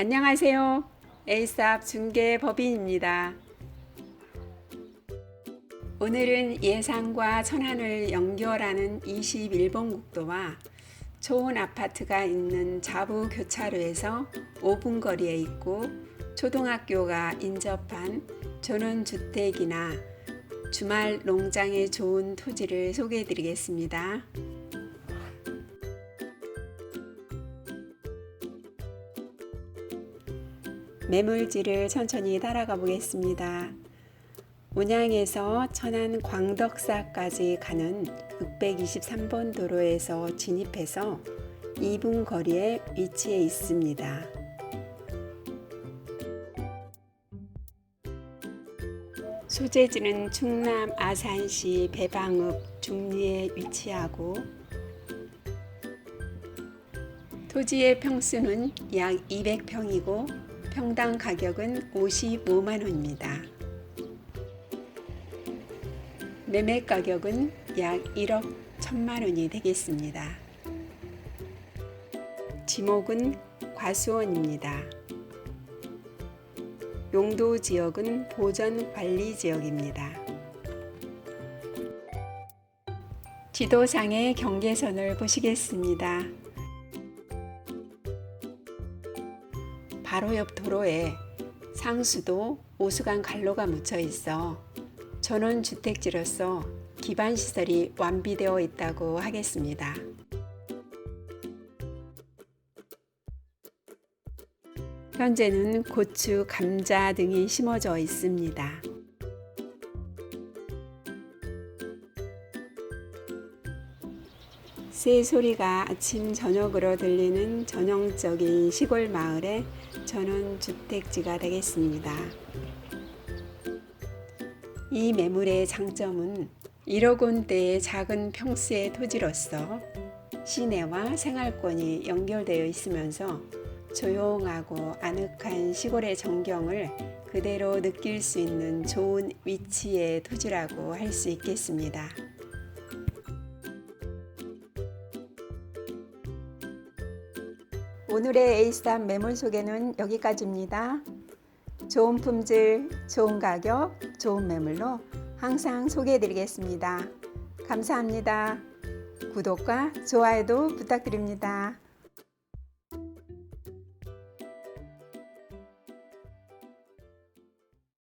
안녕하세요. 에이스압 중개 법인입니다. 오늘은 예산과 천안을 연결하는 21번 국도와 좋은 아파트가 있는 자부 교차로에서 5분 거리에 있고 초등학교가 인접한 전원주택이나 주말 농장에 좋은 토지를 소개해 드리겠습니다. 매물지를 천천히 따라가 보겠습니다. 온양에서 천안 광덕사까지 가는 623번 도로에서 진입해서 2분 거리에 위치해 있습니다. 소재지는 충남 아산시 배방읍 중리에 위치하고 토지의 평수는 약 200평이고 평당 가격은 55만 원입니다. 매매 가격은 약 1억 1천만 원이 되겠습니다. 지목은 과수원입니다. 용도 지역은 보전 관리 지역입니다. 지도상의 경계선을 보시겠습니다. 바로 옆 도로에 상수도 오수관 갈로가 묻혀 있어 전원 주택지로서 기반 시설이 완비되어 있다고 하겠습니다. 현재는 고추, 감자 등이 심어져 있습니다. 새 소리가 아침 저녁으로 들리는 전형적인 시골 마을의 전원 주택지가 되겠습니다. 이 매물의 장점은 1억 원대의 작은 평수의 토지로서 시내와 생활권이 연결되어 있으면서 조용하고 아늑한 시골의 전경을 그대로 느낄 수 있는 좋은 위치의 토지라고 할 수 있겠습니다. 오늘의 에이스탑 매물 소개는 여기까지입니다. 좋은 품질, 좋은 가격, 좋은 매물로 항상 소개해 드리겠습니다. 감사합니다. 구독과 좋아요도 부탁드립니다.